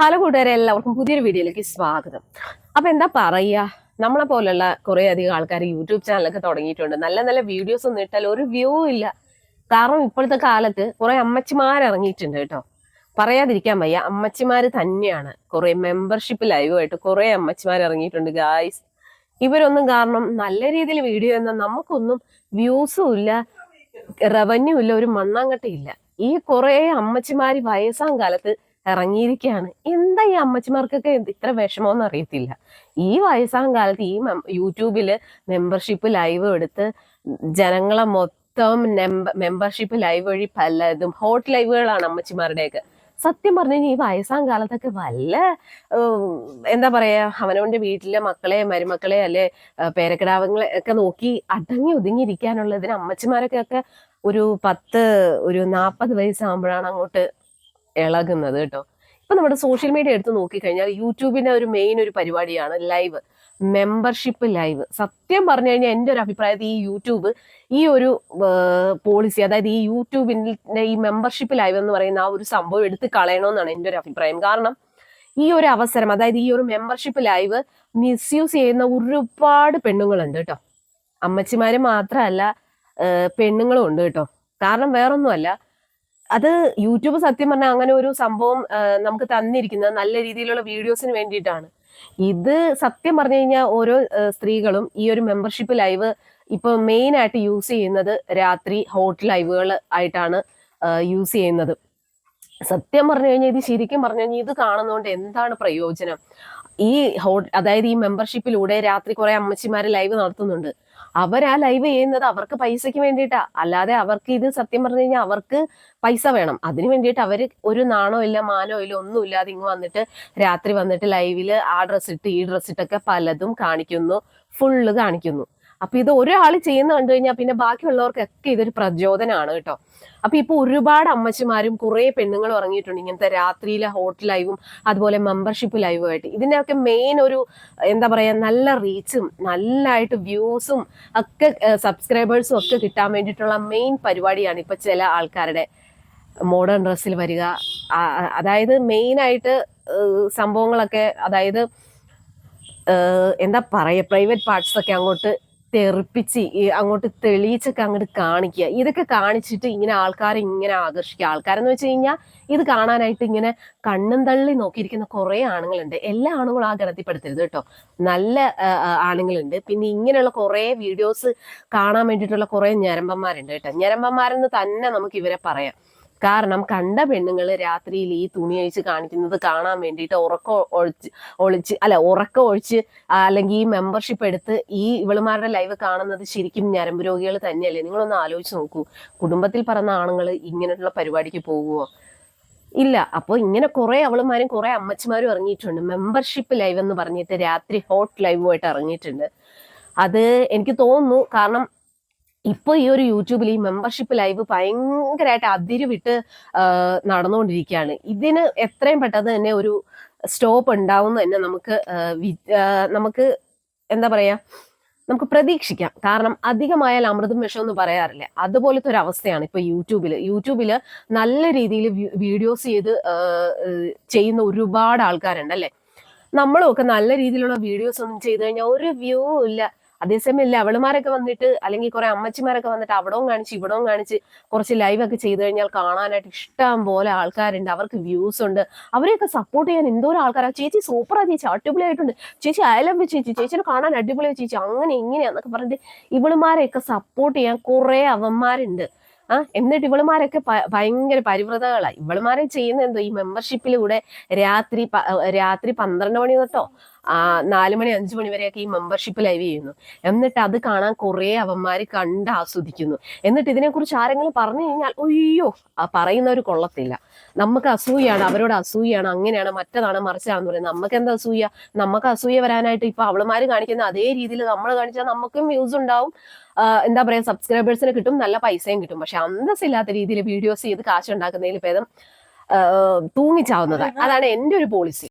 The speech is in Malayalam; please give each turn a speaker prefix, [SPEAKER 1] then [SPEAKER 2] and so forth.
[SPEAKER 1] ഹലോ കൂട്ടുകാരെ എല്ലാവർക്കും പുതിയൊരു വീഡിയോയിലേക്ക് സ്വാഗതം. അപ്പൊ എന്താ പറയാ നമ്മളെ പോലുള്ള കുറെ അധികം ആൾക്കാർ യൂട്യൂബ് ചാനലൊക്കെ തുടങ്ങിയിട്ടുണ്ട്. നല്ല നല്ല വീഡിയോസ് ഒന്നും ഇട്ടാൽ ഒരു വ്യൂ ഇല്ല. കാരണം ഇപ്പോഴത്തെ കാലത്ത് കുറെ അമ്മച്ചിമാർ ഇറങ്ങിയിട്ടുണ്ട് കേട്ടോ. പറയാതിരിക്കാൻ വയ്യ അമ്മച്ചിമാർ തന്നെയാണ്. കുറെ മെമ്പർഷിപ്പ് ലൈവായിട്ട് കുറെ അമ്മച്ചിമാർ ഇറങ്ങിയിട്ടുണ്ട് ഗായ്സ് ഇവരൊന്നും കാരണം നല്ല രീതിയിൽ വീഡിയോ എന്നാൽ നമുക്കൊന്നും വ്യൂസും ഇല്ല റവന്യൂ ഇല്ല ഒരു മണ്ണാങ്കട്ടയില്ല ഈ കുറേ അമ്മച്ചിമാര് വയസ്സാം കാലത്ത് ഇറങ്ങിയിരിക്കുകയാണ് എന്താ ഈ അമ്മച്ചിമാർക്കൊക്കെ ഇത്ര വിഷമമെന്ന് അറിയത്തില്ല. ഈ വയസ്സാം കാലത്ത് ഈ യൂട്യൂബിൽ മെമ്പർഷിപ്പ് ലൈവ് എടുത്ത് ജനങ്ങളെ മൊത്തം മെമ്പർഷിപ്പ് ലൈവ് വഴി പലതും ഹോട്ട് ലൈവുകളാണ് അമ്മച്ചിമാരുടെയൊക്കെ. സത്യം പറഞ്ഞു കഴിഞ്ഞാൽ ഈ വയസ്സാം കാലത്തൊക്കെ വല്ല എന്താ പറയാ അവനവന്റെ വീട്ടിലെ മക്കളെ മരുമക്കളെ അല്ലെ പേരക്കിടാവങ്ങളെ ഒക്കെ നോക്കി അടങ്ങി ഒതുങ്ങിയിരിക്കാനുള്ളതിന് അമ്മച്ചിമാരൊക്കെ ഒരു പത്ത് ഒരു നാൽപ്പത് വയസ്സാകുമ്പോഴാണ് അങ്ങോട്ട് ഇളകുന്നത് കേട്ടോ. ഇപ്പൊ നമ്മുടെ സോഷ്യൽ മീഡിയ എടുത്ത് നോക്കിക്കഴിഞ്ഞാൽ യൂട്യൂബിന്റെ ഒരു മെയിൻ ഒരു പരിപാടിയാണ് ലൈവ് മെമ്പർഷിപ്പ് ലൈവ് സത്യം പറഞ്ഞു കഴിഞ്ഞാൽ എന്റെ ഒരു അഭിപ്രായത്തിൽ ഈ യൂട്യൂബ് ഈ ഒരു പോളിസി അതായത് ഈ യൂട്യൂബിന്റെ ഈ മെമ്പർഷിപ്പ് ലൈവ് എന്ന് പറയുന്ന ആ ഒരു സംഭവം എടുത്ത് കളയണമെന്നാണ് എന്റെ ഒരു അഭിപ്രായം. കാരണം ഈ ഒരു അവസരം അതായത് ഈ ഒരു മെമ്പർഷിപ്പ് ലൈവ് മിസ്യൂസ് ചെയ്യുന്ന ഒരുപാട് പെണ്ണുങ്ങളുണ്ട് കേട്ടോ. അമ്മച്ചിമാര് മാത്രമല്ല പെണ്ണുങ്ങളും ഉണ്ട് കേട്ടോ. കാരണം വേറൊന്നുമല്ല അത് യൂട്യൂബ് സത്യം പറഞ്ഞാൽ അങ്ങനെ ഒരു സംഭവം നമുക്ക് തന്നിരിക്കുന്നത് നല്ല രീതിയിലുള്ള വീഡിയോസിന് വേണ്ടിയിട്ടാണ്. ഇത് സത്യം പറഞ്ഞു കഴിഞ്ഞാൽ ഓരോ സ്ത്രീകളും ഈ ഒരു മെമ്പർഷിപ്പ് ലൈവ് ഇപ്പൊ മെയിൻ ആയിട്ട് യൂസ് ചെയ്യുന്നത് രാത്രി ഹോട്ട് ലൈവുകൾ ആയിട്ടാണ് യൂസ് ചെയ്യുന്നത്. സത്യം പറഞ്ഞു കഴിഞ്ഞാൽ ഇത് ശരിക്കും പറഞ്ഞു കഴിഞ്ഞാൽ ഇത് കാണുന്നതുകൊണ്ട് എന്താണ് പ്രയോജനം? ഈ അതായത് ഈ മെമ്പർഷിപ്പിലൂടെ രാത്രി കുറെ അമ്മച്ചിമാർ ലൈവ് നടത്തുന്നുണ്ട്. അവരാ ലൈവ് ചെയ്യുന്നത് അവർക്ക് പൈസയ്ക്ക് വേണ്ടിയിട്ടാ. അല്ലാതെ അവർക്ക് ഇത് സത്യം പറഞ്ഞു കഴിഞ്ഞാൽ അവർക്ക് പൈസ വേണം. അതിന് വേണ്ടിയിട്ട് അവർ ഒരു നാണോ ഇല്ല മാനോ ഇല്ല ഒന്നും ഇല്ലാതെ ഇങ്ങ് വന്നിട്ട് രാത്രി വന്നിട്ട് ലൈവിൽ ആ ഡ്രസ്സ് ഇട്ട് ഈ ഡ്രസ്സ് ഇട്ടൊക്കെ പലതും കാണിക്കുന്നു. ഫുള്ള് കാണിക്കുന്നു. അപ്പൊ ഇത് ഒരാൾ ചെയ്യുന്ന കണ്ടു കഴിഞ്ഞാൽ പിന്നെ ബാക്കിയുള്ളവർക്കൊക്കെ ഇതൊരു പ്രചോദനമാണ് കേട്ടോ. അപ്പൊ ഇപ്പൊ ഒരുപാട് അമ്മച്ചിമാരും കുറെ പെണ്ണുങ്ങളും ഇറങ്ങിയിട്ടുണ്ട് ഇങ്ങനത്തെ രാത്രിയിലെ ഹോട്ട് ലൈവും അതുപോലെ മെമ്പർഷിപ്പ് ലൈവും ആയിട്ട് ഇതിനൊക്കെ മെയിൻ ഒരു എന്താ പറയാ നല്ല റീച്ചും നല്ലതായിട്ട് വ്യൂസും ഒക്കെ സബ്സ്ക്രൈബേഴ്സും ഒക്കെ കിട്ടാൻ വേണ്ടിയിട്ടുള്ള മെയിൻ പരിപാടിയാണ് ഇപ്പൊ ചില ആൾക്കാരുടെ മോഡേൺ ഡ്രസ്സിൽ വരിക. അതായത് മെയിൻ ആയിട്ട് സംഭവങ്ങളൊക്കെ അതായത് എന്താ പറയുക പ്രൈവറ്റ് പാർട്സ് ഒക്കെ അങ്ങോട്ട് തെറിപ്പിച്ച് അങ്ങോട്ട് തെളിയിച്ചൊക്കെ അങ്ങോട്ട് കാണിക്കുക. ഇതൊക്കെ കാണിച്ചിട്ട് ഇങ്ങനെ ആൾക്കാരെ ഇങ്ങനെ ആകർഷിക്കുക. ആൾക്കാരെന്ന് വെച്ച് കഴിഞ്ഞാൽ ഇത് കാണാനായിട്ട് ഇങ്ങനെ കണ്ണും തള്ളി നോക്കിയിരിക്കുന്ന കുറേ ആണുങ്ങളുണ്ട്. എല്ലാ ആണുങ്ങളും ആ ഗണത്തിൽപ്പെടുത്തരുത് കേട്ടോ. നല്ല ആണുങ്ങളുണ്ട്. പിന്നെ ഇങ്ങനെയുള്ള കുറേ വീഡിയോസ് കാണാൻ വേണ്ടിയിട്ടുള്ള കുറേ ഞരമ്പന്മാരുണ്ട് കേട്ടോ. ഞരമ്പന്മാരെന്ന് തന്നെ നമുക്ക് ഇവരെ പറയാം. കാരണം കണ്ട പെണ്ണുങ്ങൾ രാത്രിയിൽ ഈ തുണി അഴിച്ച് കാണിക്കുന്നത് കാണാൻ വേണ്ടിയിട്ട് ഉറക്കം ഒഴിച്ച് ഒളിച്ച് അല്ല ഉറക്കം ഒഴിച്ച് അല്ലെങ്കിൽ ഈ മെമ്പർഷിപ്പ് എടുത്ത് ഈ ഇവളുമാരുടെ ലൈവ് കാണുന്നത് ശരിക്കും ഞരമ്പ് രോഗികൾ തന്നെയല്ലേ? നിങ്ങളൊന്ന് ആലോചിച്ച് നോക്കൂ. കുടുംബത്തിൽ പറഞ്ഞ ആണുങ്ങൾ ഇങ്ങനെയുള്ള പരിപാടിക്ക് പോകുമോ ഇല്ല. അപ്പോൾ ഇങ്ങനെ കുറേ അവളുമാരും കുറേ അമ്മച്ചിമാരും ഇറങ്ങിയിട്ടുണ്ട്. മെമ്പർഷിപ്പ് ലൈവ് എന്ന് പറഞ്ഞിട്ട് രാത്രി ഹോട്ട് ലൈവുമായിട്ട് ഇറങ്ങിയിട്ടുണ്ട്. അത് എനിക്ക് തോന്നുന്നു കാരണം ഇപ്പൊ ഈ ഒരു യൂട്യൂബിൽ ഈ മെമ്പർഷിപ്പ് ലൈവ് ഭയങ്കരമായിട്ട് അതിരുവിട്ട് നടന്നുകൊണ്ടിരിക്കുകയാണ് ഇതിന് എത്രയും പെട്ടെന്ന് തന്നെ ഒരു സ്റ്റോപ്പ് ഉണ്ടാവുന്ന തന്നെ നമുക്ക് നമുക്ക് എന്താ പറയാ നമുക്ക് പ്രതീക്ഷിക്കാം. കാരണം അധികമായാൽ അമൃതും വിഷം എന്ന് പറയാറില്ല. അതുപോലത്തെ ഒരു അവസ്ഥയാണ് ഇപ്പൊ യൂട്യൂബിൽ. യൂട്യൂബിൽ നല്ല രീതിയിൽ വീഡിയോസ് ചെയ്ത് ചെയ്യുന്ന ഒരുപാട് ആൾക്കാരുണ്ട് അല്ലെ? നമ്മളും ഒക്കെ നല്ല രീതിയിലുള്ള വീഡിയോസ് ഒന്നും ചെയ്തു കഴിഞ്ഞാൽ ഒരു വ്യൂ ഇല്ല. അതേസമയം ഇല്ല അവളുമാരൊക്കെ വന്നിട്ട് അല്ലെങ്കിൽ കുറെ അമ്മച്ചിമാരൊക്കെ വന്നിട്ട് അവിടവും കാണിച്ച് ഇവിടവും കാണിച്ച് കുറച്ച് ലൈവ് ഒക്കെ ചെയ്തു കഴിഞ്ഞാൽ കാണാനായിട്ട് ഇഷ്ടം പോലെ ആൾക്കാരുണ്ട്. അവർക്ക് വ്യൂസ് ഉണ്ട്. അവരെയൊക്കെ സപ്പോർട്ട് ചെയ്യാൻ എന്തോരം ആൾക്കാരാ. ചേച്ചി സൂപ്പറാ ചേച്ചി. അടിപൊളിയായിട്ടുണ്ട്. ചേച്ചി അയലം ചേച്ചി. ചേച്ചിനെ കാണാൻ അടിപൊളിയാ ചേച്ചി. അങ്ങനെ ഇങ്ങനെയാന്നൊക്കെ പറഞ്ഞിട്ട് ഇവളുമാരെയൊക്കെ സപ്പോർട്ട് ചെയ്യാൻ കുറെ അവന്മാരുണ്ട്. ആ എന്നിട്ട് ഇവളുമാരൊക്കെ ഭയങ്കര പരിവ്രതകളായി ഇവളുമാരെ ചെയ്യുന്ന എന്തോ ഈ മെമ്പർഷിപ്പിലൂടെ രാത്രി രാത്രി പന്ത്രണ്ട് മണി തൊട്ടോ ആ നാല് മണി അഞ്ചു മണി വരെയൊക്കെ ഈ മെമ്പർഷിപ്പ് ലൈവ് ചെയ്യുന്നു. എന്നിട്ട് അത് കാണാൻ കുറെ അവന്മാര് കണ്ട് ആസ്വദിക്കുന്നു. എന്നിട്ട് ഇതിനെക്കുറിച്ച് ആരെങ്കിലും പറഞ്ഞു കഴിഞ്ഞാൽ ഒയ്യോ ഒരു കൊള്ളത്തില്ല. നമുക്ക് അസൂയാണ് അവരോട് അസൂയാണ് അങ്ങനെയാണ് മറ്റതാണ് മറിച്ചാണെന്ന് പറയുന്നത്. നമുക്ക് എന്താ അസൂയ? നമുക്ക് അസൂയ വരാനായിട്ട് ഇപ്പൊ അവളുമാര് കാണിക്കുന്ന അതേ രീതിയിൽ നമ്മൾ കാണിച്ചാൽ നമുക്കും വ്യൂസ് ഉണ്ടാവും. എന്താ പറയാ സബ്സ്ക്രൈബേഴ്സിന് കിട്ടും നല്ല പൈസയും കിട്ടും. പക്ഷെ അന്തസ്സില്ലാത്ത രീതിയിൽ വീഡിയോസ് ചെയ്ത് കാശുണ്ടാക്കുന്നതിൽ ഭേദം തൂങ്ങിച്ചാവുന്നത്. തൂങ്ങിച്ചാവുന്നതാണ് അതാണ് എന്റെ ഒരു പോളിസി